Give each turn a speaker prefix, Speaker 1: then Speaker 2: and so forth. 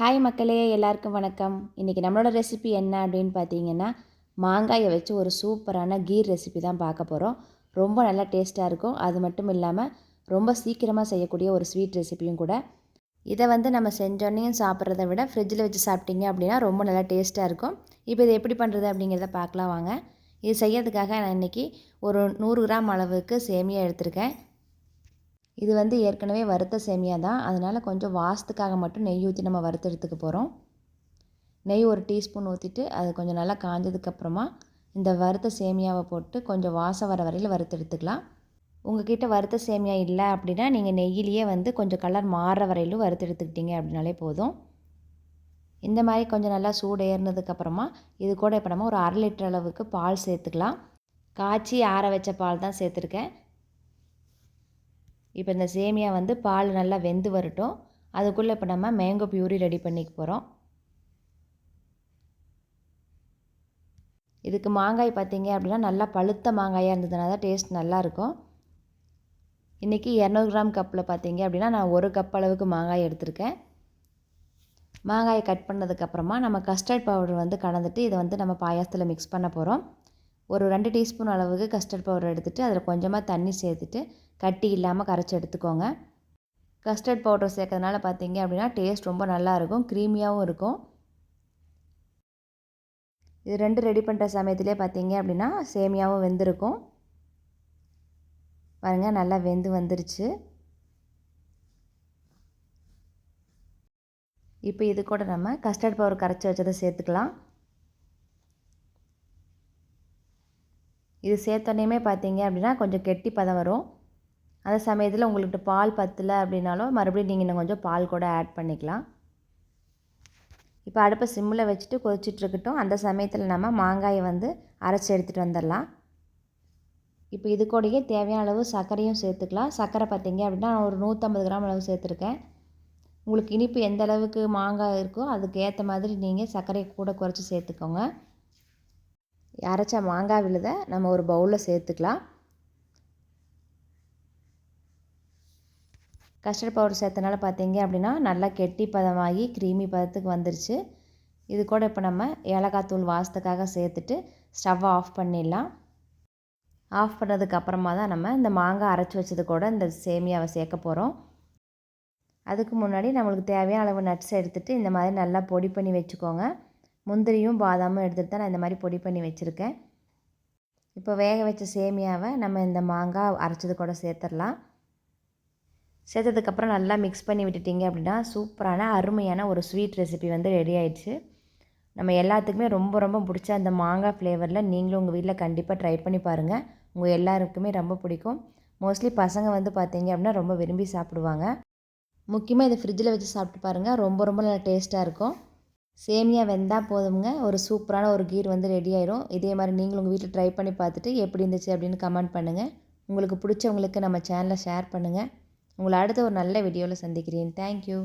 Speaker 1: Hi மக்களே எல்லாருக்கும் வணக்கம். இன்றைக்கி நம்மளோட ரெசிபி என்ன அப்படின்னு பார்த்தீங்கன்னா மாங்காயை வச்சு ஒரு சூப்பரான கீர் ரெசிபி தான் பார்க்க போகிறோம் ரொம்ப நல்லா டேஸ்ட்டாக இருக்கும். அது மட்டும் இல்லாமல் ரொம்ப சீக்கிரமாக செய்யக்கூடிய ஒரு ஸ்வீட் ரெசிபியும் கூட. இதை வந்து நம்ம செஞ்சோன்னையும் சாப்பிட்றத விட ஃப்ரிட்ஜில் வச்சு சாப்பிட்டீங்க அப்படின்னா ரொம்ப நல்லா டேஸ்ட்டாக இருக்கும். இப்போ இது எப்படி பண்ணுறது அப்படிங்கிறத பார்க்கலாம் வாங்க. இது செய்யறதுக்காக நான் இன்றைக்கி ஒரு நூறு கிராம் அளவுக்கு சேமியா எடுத்திருக்கேன். இது வந்து ஏற்கனவே வறுத்த சேமியா தான். அதனால் கொஞ்சம் வாசத்துக்காக மட்டும் நெய் ஊற்றி நம்ம வறுத்தெடுத்துக்க போகிறோம் நெய் ஒரு டீஸ்பூன் ஊற்றிட்டு அது கொஞ்சம் நல்லா காஞ்சதுக்கப்புறமா இந்த வறுத்த சேமியாவை போட்டு கொஞ்சம் வாசம் வர வரையில் வறுத்தெடுத்துக்கலாம். உங்ககிட்ட வறுத்த சேமியா இல்லை அப்படின்னா நீங்கள் நெய்யிலேயே வந்து கொஞ்சம் கலர் மாறுற வரையிலும் வறுத்து எடுத்துக்கிட்டீங்க அப்படின்னாலே போதும். இந்த மாதிரி கொஞ்சம் நல்லா சூடு ஏறினதுக்கப்புறமா இது கூட இப்போ நம்ம ஒரு அரை லிட்டர் அளவுக்கு பால் சேர்த்துக்கலாம். காய்ச்சி ஆற வச்ச பால் தான் சேர்த்துருக்கேன். இப்போ இந்த சேமியா வந்து பால் நல்லா வெந்து வரட்டும். அதுக்குள்ளே இப்போ நம்ம மேங்கோ பியூரி ரெடி பண்ணிக்க போகிறோம் இதுக்கு மாங்காய் பார்த்தீங்க அப்படின்னா நல்லா பழுத்த மாங்காயாக இருந்ததுனா தான் டேஸ்ட் நல்லாயிருக்கும் இன்றைக்கி இரநூறு கிராம் கப்பில் பார்த்தீங்க அப்படின்னா நான் ஒரு கப் அளவுக்கு மாங்காய் எடுத்திருக்கேன். மாங்காயை கட் பண்ணதுக்கப்புறமா நம்ம கஸ்டர்ட் பவுடர் வந்து கலந்துட்டு இதை வந்து நம்ம பாயாசத்தில் மிக்ஸ் பண்ண போகிறோம் ஒரு ரெண்டு டீஸ்பூன் அளவுக்கு கஸ்டர்ட் பவுடர் எடுத்துகிட்டு அதில் கொஞ்சமாக தண்ணி சேர்த்துட்டு கட்டி இல்லாமல் கரைச்சி எடுத்துக்கோங்க. கஸ்டர்ட் பவுடர் சேர்க்கறதுனால பார்த்தீங்க அப்படின்னா டேஸ்ட் ரொம்ப நல்லாயிருக்கும் க்ரீமியாகவும் இருக்கும். இது ரெண்டு ரெடி பண்ணுற சமயத்திலே பார்த்தீங்க அப்படின்னா சேமியாவும் வெந்திருக்கும். பாருங்கள் நல்லா வெந்து வந்துருச்சு. இப்போ இது கூட நம்ம கஸ்டர்ட் பவுடர் கரைச்சி வச்சதை சேர்த்துக்கலாம். இது சேர்த்தோன்னே பார்த்தீங்க அப்படின்னா கொஞ்சம் கெட்டி பதம் வரும். அந்த சமயத்தில் உங்களுக்கு பால் பத்தலை அப்படின்னாலும் மறுபடியும் நீங்கள் இன்னும் கொஞ்சம் பால் கூட ஆட் பண்ணிக்கலாம். இப்போ அடுப்பை சிம்மில் வச்சுட்டு கொதிச்சிட்ருக்கட்டும் அந்த சமயத்தில் நம்ம மாங்காயை வந்து அரைச்சி எடுத்துகிட்டு வந்துடலாம். இப்போ இது கூடயே தேவையான அளவு சர்க்கரையும் சேர்த்துக்கலாம். சர்க்கரை பார்த்தீங்க அப்படின்னா ஒரு நூற்றம்பது கிராம் அளவு சேர்த்துருக்கேன். உங்களுக்கு இனிப்பு எந்த அளவுக்கு மாங்காய் இருக்கோ அதுக்கு ஏற்ற மாதிரி நீங்கள் சர்க்கரையை கூட குறைச்சி சேர்த்துக்கோங்க. அரைச்ச மாங்காய் விழுதை நம்ம ஒரு பவுலில் சேர்த்துக்கலாம். கஸ்டர்ட் பவுடர் சேர்த்தனால பார்த்தீங்க அப்படின்னா நல்லா கெட்டி பதமாகி க்ரீமி பதத்துக்கு வந்துருச்சு. இது கூட இப்போ நம்ம ஏலக்காய் தூள் வாசத்துக்காக சேர்த்துட்டு ஸ்டவ்வை ஆஃப் பண்ணிடலாம். ஆஃப் பண்ணதுக்கு அப்புறமா தான் நம்ம இந்த மாங்காய் அரைச்சி வச்சது கூட இந்த சேமியாவை சேர்க்க போகிறோம் அதுக்கு முன்னாடி நம்மளுக்கு தேவையான அளவு நட்ஸ் எடுத்துகிட்டு இந்த மாதிரி நல்லா பொடி பண்ணி வச்சுக்கோங்க. முந்திரியும் பாதாமும் எடுத்துகிட்டு தான் நான் இந்த மாதிரி பொடி பண்ணி வச்சுருக்கேன். இப்போ வேக வச்ச சேமியாவை நம்ம இந்த மாங்காய் அரைச்சது கூட சேர்த்துடலாம். சேர்த்ததுக்கப்புறம் நல்லா மிக்ஸ் பண்ணி விட்டுட்டிங்க அப்படின்னா சூப்பரான அருமையான ஒரு ஸ்வீட் ரெசிபி வந்து ரெடி ஆயிடுச்சு. நம்ம எல்லாத்துக்குமே ரொம்ப ரொம்ப பிடிச்ச அந்த மாங்காய் ஃப்ளேவரில் நீங்களும் உங்கள் வீட்டில் கண்டிப்பாக ட்ரை பண்ணி பாருங்கள் உங்கள் எல்லாருக்குமே ரொம்ப பிடிக்கும். மோஸ்ட்லி பசங்க வந்து பார்த்தீங்க அப்படின்னா ரொம்ப விரும்பி சாப்பிடுவாங்க. முக்கியமாக இதை ஃப்ரிட்ஜில் வச்சு சாப்பிட்டு பாருங்கள் ரொம்ப ரொம்ப நல்லா டேஸ்ட்டாக இருக்கும். சேமியா வெந்தால் போதுங்க ஒரு சூப்பரான ஒரு கீர் வந்து ரெடி ஆயிரும். இதே மாதிரி நீங்களும் உங்கள் வீட்டில் ட்ரை பண்ணி பார்த்துட்டு எப்படி இருந்துச்சு அப்படின்னு கமெண்ட் பண்ணுங்கள் உங்களுக்கு பிடிச்சவங்களுக்கு நம்ம சேனலை ஷேர் பண்ணுங்கள் உங்களை அடுத்த ஒரு நல்ல வீடியோவில் சந்திக்கிறேன். தேங்க்யூ